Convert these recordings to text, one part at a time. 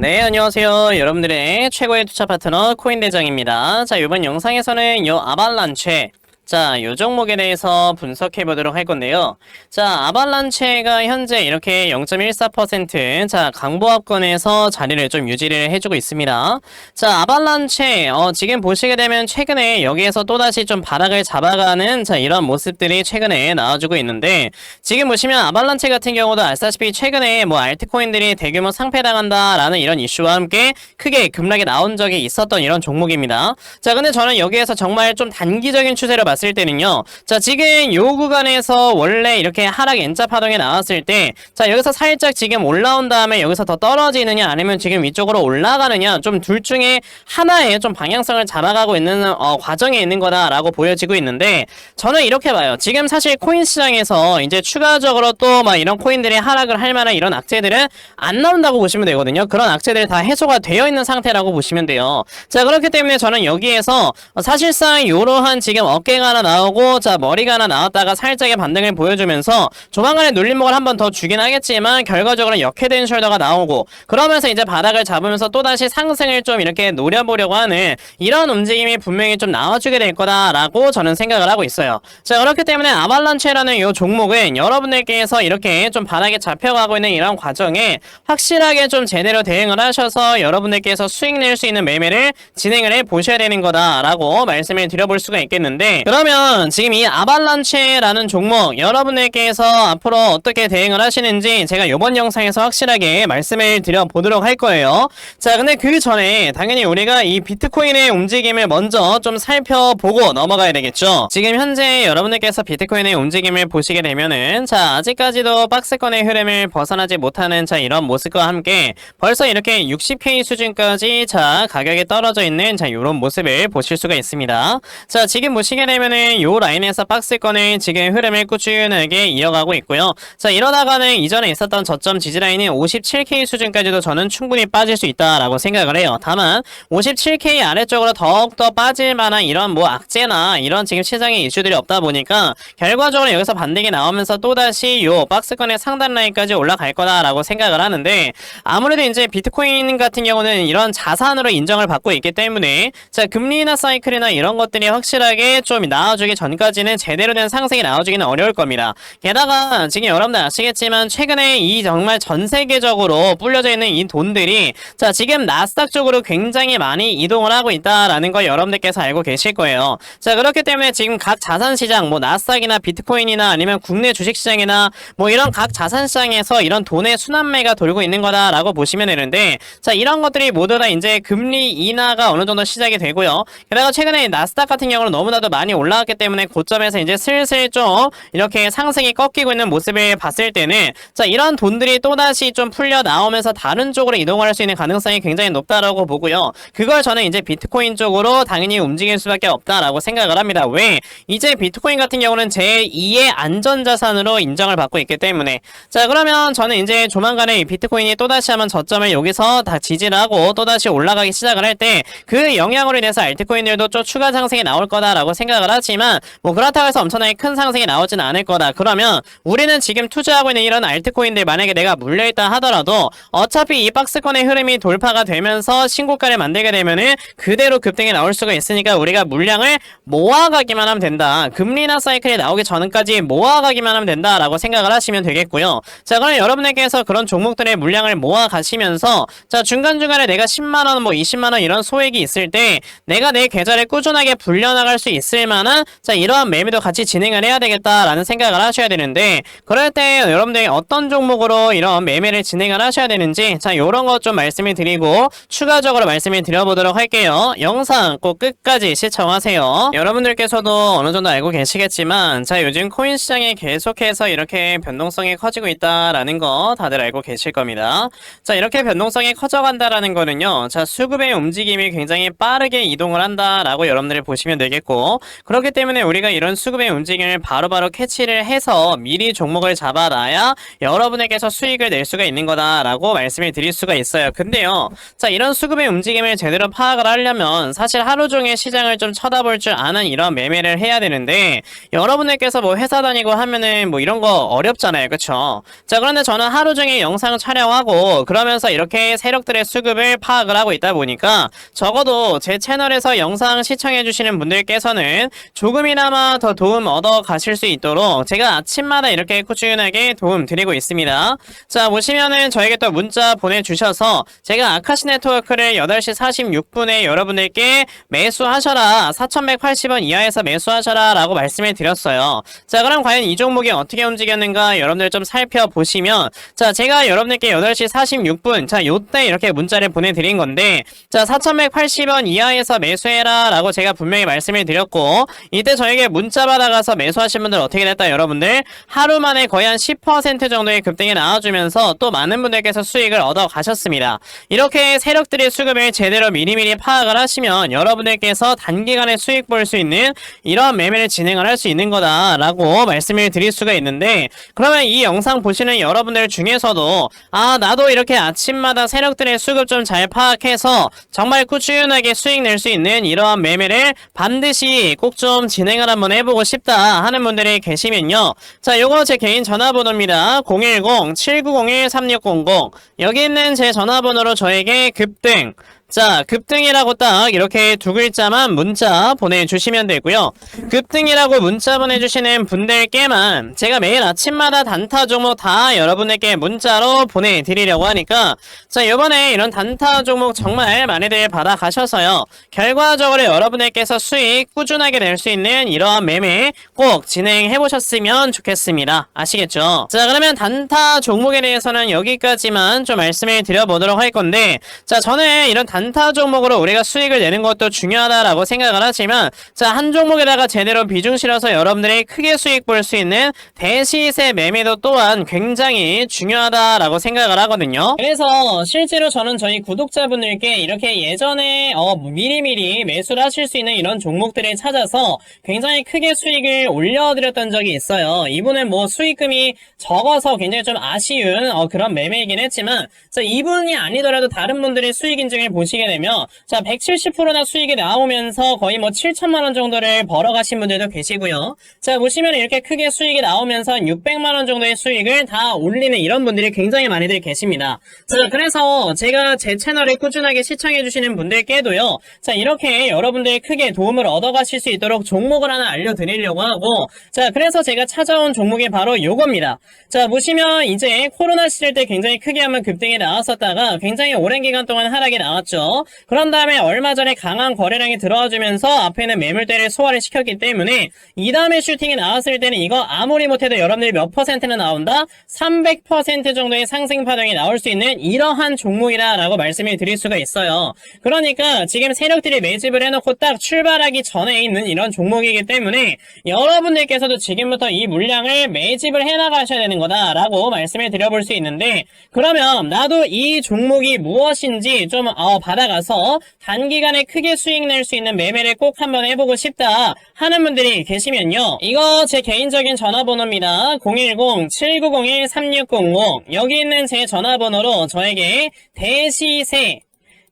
네, 안녕하세요. 여러분들의 최고의 투자 파트너 코인 대장입니다. 자, 이번 영상에서는 요 아발란체, 자, 요 종목에 대해서 분석해 보도록 할 건데요. 자, 아발란체가 현재 이렇게 0.14% 자, 강보합권에서 자리를 좀 유지를 해주고 있습니다. 자, 아발란체, 어, 지금 보시게 되면 최근에 여기에서 또다시 좀 바닥을 잡아가는 자, 이런 모습들이 최근에 나와주고 있는데 지금 보시면 아발란체 같은 경우도 아시다시피 최근에 뭐 알트코인들이 대규모 상패당한다라는 이런 이슈와 함께 크게 급락이 나온 적이 있었던 이런 종목입니다. 자, 근데 저는 여기에서 정말 좀 단기적인 추세로 봤을 때는요. 자, 지금 요 구간에서 원래 이렇게 하락 N자 파동이 나왔을 때, 자, 여기서 살짝 지금 올라온 다음에 여기서 더 떨어지느냐 아니면 지금 위쪽으로 올라가느냐 좀 둘 중에 하나의 좀 방향성을 잡아가고 있는 어, 과정에 있는 거다라고 보여지고 있는데 저는 이렇게 봐요. 지금 사실 코인 시장에서 이제 추가적으로 또 막 이런 코인들이 하락을 할 만한 이런 악재들은 안 나온다고 보시면 되거든요. 그런 악재들이 다 해소가 되어 있는 상태라고 보시면 돼요. 자, 그렇기 때문에 저는 여기에서 사실상 이러한 지금 어깨가 하나 나오고 자, 머리가 하나 나왔다가 살짝의 반등을 보여주면서 조만간에 눌림목을 한 번 더 주긴 하겠지만 결과적으로 역회된 숄더가 나오고 그러면서 이제 바닥을 잡으면서 또다시 상승을 좀 이렇게 노려보려고 하는 이런 움직임이 분명히 좀 나와주게 될 거다라고 저는 생각을 하고 있어요. 자, 그렇기 때문에 아발란체라는 이 종목은 여러분들께서 이렇게 좀 바닥에 잡혀가고 있는 이런 과정에 확실하게 좀 제대로 대응을 하셔서 여러분들께서 수익 낼 수 있는 매매를 진행을 해 보셔야 되는 거다라고 말씀을 드려볼 수가 있겠는데 그러면 지금 이 아발란체라는 종목 여러분들께서 앞으로 어떻게 대응을 하시는지 제가 이번 영상에서 확실하게 말씀을 드려 보도록 할 거예요. 자, 근데 그 전에 당연히 우리가 이 비트코인의 움직임을 먼저 좀 살펴보고 넘어가야 되겠죠. 지금 현재 여러분들께서 비트코인의 움직임을 보시게 되면은 자, 아직까지도 박스권의 흐름을 벗어나지 못하는 자 이런 모습과 함께 벌써 이렇게 60K 수준까지 자 가격이 떨어져 있는 자 이런 모습을 보실 수가 있습니다. 자, 지금 보시게 되면 은 요 라인에서 박스권의 지금 흐름을 꾸준하게 이어가고 있고요. 자, 이러다가는 이전에 있었던 저점 지지 라인인 57K 수준까지도 저는 충분히 빠질 수 있다라고 생각을 해요. 다만 57K 아래쪽으로 더욱더 빠질 만한 이런 뭐 악재나 이런 지금 시장의 이슈들이 없다 보니까 결과적으로 여기서 반등이 나오면서 또다시 요 박스권의 상단 라인까지 올라갈 거다라고 생각을 하는데 아무래도 이제 비트코인 같은 경우는 이런 자산으로 인정을 받고 있기 때문에 자 금리 인하 사이클이나 이런 것들이 확실하게 좀 나와주기 전까지는 제대로 된 상승이 나와주기는 어려울 겁니다. 게다가 지금 여러분들 아시겠지만 최근에 이 정말 전 세계적으로 불려져 있는 이 돈들이 자 지금 나스닥 쪽으로 굉장히 많이 이동을 하고 있다라는 걸 여러분들께서 알고 계실 거예요. 자 그렇기 때문에 지금 각 자산 시장 뭐 나스닥이나 비트코인이나 아니면 국내 주식 시장이나 뭐 이런 각 자산 시장에서 이런 돈의 순환매가 돌고 있는 거다라고 보시면 되는데 자 이런 것들이 모두 다 이제 금리 인하가 어느 정도 시작이 되고요. 게다가 최근에 나스닥 같은 경우는 너무나도 많이 올라왔기 때문에 고점에서 이제 슬슬 좀 이렇게 상승이 꺾이고 있는 모습을 봤을 때는 자 이런 돈들이 또다시 좀 풀려 나오면서 다른 쪽으로 이동할 수 있는 가능성이 굉장히 높다라고 보고요. 그걸 저는 이제 비트코인 쪽으로 당연히 움직일 수밖에 없다라고 생각을 합니다. 왜? 이제 비트코인 같은 경우는 제2의 안전자산으로 인정을 받고 있기 때문에 자 그러면 저는 이제 조만간에 이 비트코인이 또다시 한번 저점을 여기서 다 지지를 하고 또다시 올라가기 시작을 할 때 그 영향으로 인해서 알트코인들도 좀 추가 상승이 나올 거다라고 생각을 하지만 뭐 그렇다고 해서 엄청나게 큰 상승이 나오진 않을 거다. 그러면 우리는 지금 투자하고 있는 이런 알트코인들 만약에 내가 물려있다 하더라도 어차피 이 박스권의 흐름이 돌파가 되면서 신고가를 만들게 되면은 그대로 급등이 나올 수가 있으니까 우리가 물량을 모아가기만 하면 된다. 금리나 사이클이 나오기 전까지 모아가기만 하면 된다라고 생각을 하시면 되겠고요. 자, 그럼 여러분들께서 그런 종목들의 물량을 모아 가시면서 자, 중간중간에 내가 10만원, 뭐 20만원 이런 소액이 있을 때 내가 내 계좌를 꾸준하게 불려나갈 수 있을 만한 자, 이러한 매매도 같이 진행을 해야 되겠다라는 생각을 하셔야 되는데 그럴 때 여러분들이 어떤 종목으로 이런 매매를 진행을 하셔야 되는지 자, 요런 것 좀 말씀을 드리고 추가적으로 말씀을 드려보도록 할게요. 영상 꼭 끝까지 시청하세요. 여러분들께서도 어느 정도 알고 계시겠지만 자, 요즘 코인 시장이 계속해서 이렇게 변동성이 커지고 있다라는 거 다들 알고 계실 겁니다. 자, 이렇게 변동성이 커져간다라는 거는요. 자, 수급의 움직임이 굉장히 빠르게 이동을 한다라고 여러분들이 보시면 되겠고 그렇기 때문에 우리가 이런 수급의 움직임을 바로바로 캐치를 해서 미리 종목을 잡아놔야 여러분에게서 수익을 낼 수가 있는 거다라고 말씀을 드릴 수가 있어요. 근데요. 자, 이런 수급의 움직임을 제대로 파악을 하려면 사실 하루 종일 시장을 좀 쳐다볼 줄 아는 이런 매매를 해야 되는데 여러분들께서 뭐 회사 다니고 하면은 뭐 이런 거 어렵잖아요. 그쵸? 자, 그런데 저는 하루 종일 영상 촬영하고 그러면서 이렇게 세력들의 수급을 파악을 하고 있다 보니까 적어도 제 채널에서 영상 시청해주시는 분들께서는 조금이나마 더 도움 얻어 가실 수 있도록 제가 아침마다 이렇게 꾸준하게 도움 드리고 있습니다. 자, 보시면은 저에게 또 문자 보내주셔서 제가 아카시 네트워크를 8시 46분에 여러분들께 매수하셔라. 4180원 이하에서 매수하셔라. 라고 말씀을 드렸어요. 자, 그럼 과연 이 종목이 어떻게 움직였는가 여러분들 좀 살펴보시면 자, 제가 여러분들께 8시 46분 자, 요때 이렇게 문자를 보내드린 건데 자, 4180원 이하에서 매수해라. 라고 제가 분명히 말씀을 드렸고 이때 저에게 문자 받아가서 매수하신 분들 어떻게 됐다 여러분들 하루 만에 거의 한 10% 정도의 급등이 나와주면서 또 많은 분들께서 수익을 얻어 가셨습니다. 이렇게 세력들의 수급을 제대로 미리미리 파악을 하시면 여러분들께서 단기간에 수익 볼 수 있는 이러한 매매를 진행을 할 수 있는 거다라고 말씀을 드릴 수가 있는데 그러면 이 영상 보시는 여러분들 중에서도 아 나도 이렇게 아침마다 세력들의 수급 좀 잘 파악해서 정말 꾸준하게 수익 낼 수 있는 이러한 매매를 반드시 꼭좀 진행을 한번 해보고 싶다 하는 분들이 계시면요. 자 요거 제 개인 전화번호입니다. 010-7901-3600 여기 있는 제 전화번호로 저에게 급등 자, 급등이라고 딱 이렇게 두 글자만 문자 보내주시면 되고요. 급등이라고 문자 보내주시는 분들께만 제가 매일 아침마다 단타 종목 다 여러분에게 문자로 보내드리려고 하니까 자, 이번에 이런 단타 종목 정말 많이들 받아가셔서요. 결과적으로 여러분들께서 수익 꾸준하게 낼 수 있는 이러한 매매 꼭 진행해보셨으면 좋겠습니다. 아시겠죠? 자, 그러면 단타 종목에 대해서는 여기까지만 좀 말씀을 드려보도록 할 건데 자, 저는 이런 단 단타 종목으로 우리가 수익을 내는 것도 중요하다라고 생각을 하지만 자 한 종목에다가 제대로 비중 실어서 여러분들이 크게 수익 볼 수 있는 대시세 매매도 또한 굉장히 중요하다라고 생각을 하거든요. 그래서 실제로 저는 저희 구독자분들께 이렇게 예전에 어 미리미리 매수를 하실 수 있는 이런 종목들을 찾아서 굉장히 크게 수익을 올려드렸던 적이 있어요. 이분은 뭐 수익금이 적어서 굉장히 좀 아쉬운 어 그런 매매이긴 했지만 자 이분이 아니더라도 다른 분들의 수익 인증을 보시 보시게 되면 자 170%나 수익이 나오면서 거의 뭐 7천만 원 정도를 벌어가신 분들도 계시고요. 자 보시면 이렇게 크게 수익이 나오면서 600만 원 정도의 수익을 다 올리는 이런 분들이 굉장히 많이들 계십니다. 자 그래서 제가 제 채널을 꾸준하게 시청해 주시는 분들께도요. 자 이렇게 여러분들 크게 도움을 얻어가실 수 있도록 종목을 하나 알려드리려고 하고 자 그래서 제가 찾아온 종목이 바로 요겁니다. 자 보시면 이제 코로나 시절 때 굉장히 크게 한번 급등이 나왔었다가 굉장히 오랜 기간 동안 하락이 나왔죠. 그런 다음에 얼마 전에 강한 거래량이 들어와주면서 앞에는 매물대를 소화를 시켰기 때문에 이 다음에 슈팅이 나왔을 때는 이거 아무리 못해도 여러분들이 몇 퍼센트나 나온다? 300% 정도의 상승 파동이 나올 수 있는 이러한 종목이다 라고 말씀을 드릴 수가 있어요. 그러니까 지금 세력들이 매집을 해놓고 딱 출발하기 전에 있는 이런 종목이기 때문에 여러분들께서도 지금부터 이 물량을 매집을 해나가셔야 되는 거다 라고 말씀을 드려볼 수 있는데 그러면 나도 이 종목이 무엇인지 좀 어, 받아가서 단기간에 크게 수익 낼 수 있는 매매를 꼭 한번 해보고 싶다 하는 분들이 계시면요. 이거 제 개인적인 전화번호입니다. 010-7901-3600 여기 있는 제 전화번호로 저에게 대시세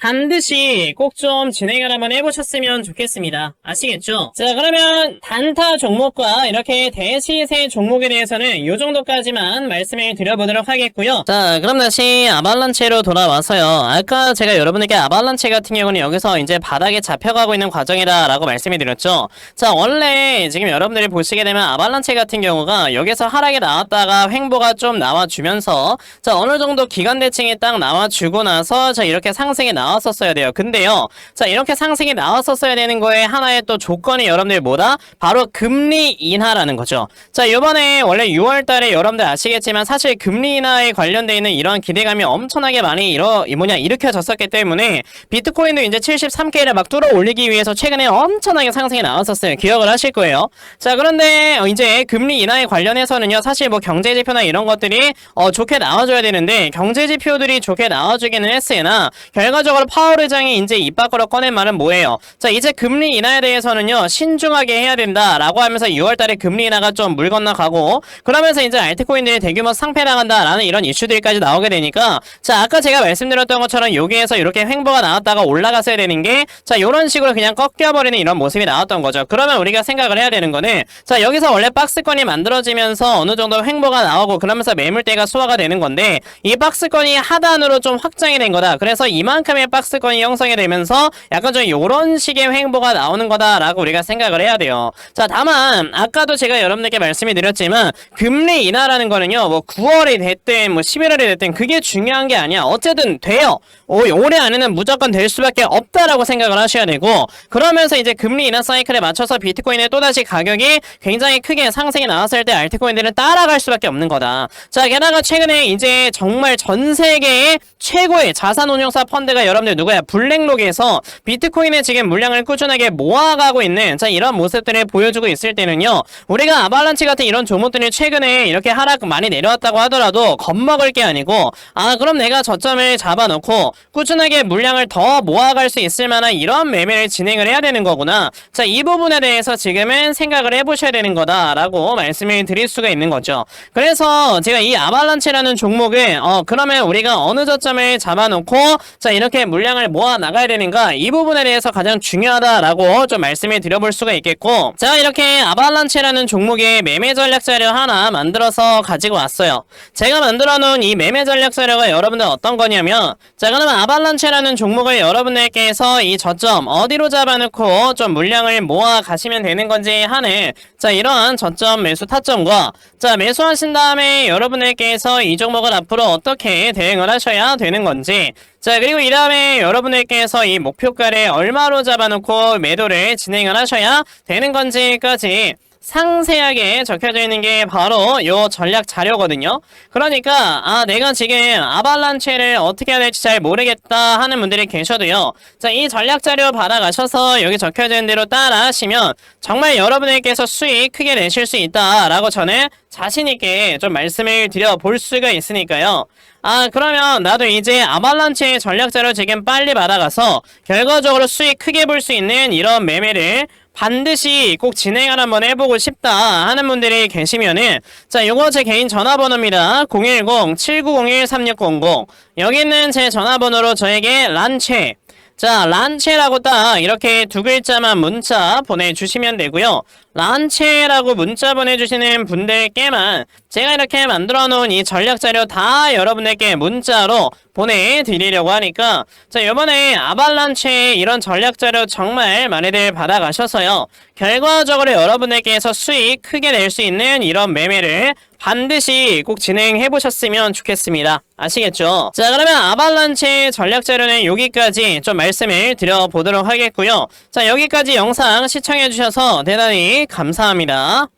반드시 꼭 좀 진행을 한번 해보셨으면 좋겠습니다. 아시겠죠? 자 그러면 단타 종목과 이렇게 대시세 종목에 대해서는 이 정도까지만 말씀을 드려보도록 하겠고요. 자 그럼 다시 아발란체로 돌아와서요. 아까 제가 여러분에게 아발란체 같은 경우는 여기서 이제 바닥에 잡혀가고 있는 과정이다 라고 말씀을 드렸죠. 자 원래 지금 여러분들이 보시게 되면 아발란체 같은 경우가 여기서 하락이 나왔다가 횡보가 좀 나와주면서 자 어느 정도 기간 대칭이 딱 나와주고 나서 자 이렇게 상승이 나 나왔었어야 돼요. 근데요. 자, 이렇게 상승이 나왔었어야 되는 거에 하나의 또 조건이 여러분들 뭐다? 바로 금리 인하라는 거죠. 자, 요번에 원래 6월 달에 여러분들 아시겠지만 사실 금리 인하에 관련돼 있는 이런 기대감이 엄청나게 많이 일어, 이 뭐냐, 일으켜졌었기 때문에 비트코인도 이제 73K를 막 뚫어 올리기 위해서 최근에 엄청나게 상승이 나왔었어요. 기억을 하실 거예요. 자, 그런데 어, 이제 금리 인하에 관련해서는요, 사실 뭐 경제 지표나 이런 것들이 어, 좋게 나와줘야 되는데 경제 지표들이 좋게 나와주기는 했으나 결과적으로 파월 의장이 이제 입 밖으로 꺼낸 말은 뭐예요? 자, 이제 금리 인하에 대해서는요, 신중하게 해야 된다라고 하면서 6월달에 금리 인하가 좀 물 건너가고 그러면서 이제 알트코인들이 대규모 상패 나간다라는 이런 이슈들까지 나오게 되니까 자, 아까 제가 말씀드렸던 것처럼 여기에서 이렇게 횡보가 나왔다가 올라갔어야 되는 게 자, 요런 식으로 그냥 꺾여버리는 이런 모습이 나왔던 거죠. 그러면 우리가 생각을 해야 되는 거는 자, 여기서 원래 박스권이 만들어지면서 어느 정도 횡보가 나오고 그러면서 매물대가 소화가 되는 건데 이 박스권이 하단으로 좀 확장이 된 거다. 그래서 이만큼의 박스권이 형성이 되면서 약간 좀 요런 식의 횡보가 나오는 거다라고 우리가 생각을 해야 돼요. 자, 다만 아까도 제가 여러분들께 말씀이 드렸지만 금리 인하라는 거는요. 뭐 9월이 됐든 뭐 11월이 됐든 그게 중요한 게 아니야. 어쨌든 돼요. 오, 올해 안에는 무조건 될 수밖에 없다라고 생각을 하셔야 되고 그러면서 이제 금리 인하 사이클에 맞춰서 비트코인의 또다시 가격이 굉장히 크게 상승이 나왔을 때 알트코인들은 따라갈 수밖에 없는 거다. 자, 게다가 최근에 이제 정말 전 세계의 최고의 자산 운용사 펀드가 여러 분들 누구야? 블랙록에서 비트코인의 지금 물량을 꾸준하게 모아가고 있는 자, 이런 모습들을 보여주고 있을 때는요. 우리가 아발란치 같은 이런 종목들이 최근에 이렇게 하락 많이 내려왔다고 하더라도 겁먹을 게 아니고 아, 그럼 내가 저점을 잡아놓고 꾸준하게 물량을 더 모아갈 수 있을 만한 이런 매매를 진행을 해야 되는 거구나. 자, 이 부분에 대해서 지금은 생각을 해보셔야 되는 거다라고 말씀을 드릴 수가 있는 거죠. 그래서 제가 이 아발란치라는 종목을 어, 그러면 우리가 어느 저점을 잡아놓고 자, 이렇게 물량을 모아 나가야 되는가 이 부분에 대해서 가장 중요하다라고 좀 말씀을 드려볼 수가 있겠고 자, 이렇게 아발란치라는 종목의 매매 전략 자료 하나 만들어서 가지고 왔어요. 제가 만들어 놓은 이 매매 전략 자료가 여러분들 어떤 거냐면 자, 그러면 아발란체라는 종목을 여러분들께서 이 저점 어디로 잡아놓고 좀 물량을 모아 가시면 되는 건지 하는 자 이러한 저점 매수 타점과 자 매수하신 다음에 여러분들께서 이 종목을 앞으로 어떻게 대응을 하셔야 되는 건지 자 그리고 이 다음에 여러분들께서 이 목표가를 얼마로 잡아놓고 매도를 진행을 하셔야 되는 건지까지 상세하게 적혀져 있는 게 바로 요 전략 자료거든요. 그러니까 아 내가 지금 아발란체를 어떻게 해야 될지 잘 모르겠다 하는 분들이 계셔도요. 자, 이 전략 자료 받아가셔서 여기 적혀져 있는 대로 따라 하시면 정말 여러분에게서 수익 크게 내실 수 있다라고 저는 자신 있게 좀 말씀을 드려 볼 수가 있으니까요. 아 그러면 나도 이제 아발란체의 전략 자료 지금 빨리 받아가서 결과적으로 수익 크게 볼 수 있는 이런 매매를 반드시 꼭 진행을 한번 해보고 싶다 하는 분들이 계시면은 자 요거 제 개인 전화번호입니다 010-7901-3600 여기 있는 제 전화번호로 저에게 란체 자 란체라고 딱 이렇게 두 글자만 문자 보내주시면 되고요. 란체라고 문자 보내주시는 분들께만 제가 이렇게 만들어 놓은 이 전략 자료 다 여러분들께 문자로 보내드리려고 하니까 자 이번에 아발란체 이런 전략 자료 정말 많이들 받아가셔서요. 결과적으로 여러분들께서 수익 크게 낼 수 있는 이런 매매를 반드시 꼭 진행해 보셨으면 좋겠습니다. 아시겠죠? 자 그러면 아발란체 전략 자료는 여기까지 좀 말씀을 드려보도록 하겠고요. 자 여기까지 영상 시청해 주셔서 대단히 감사합니다.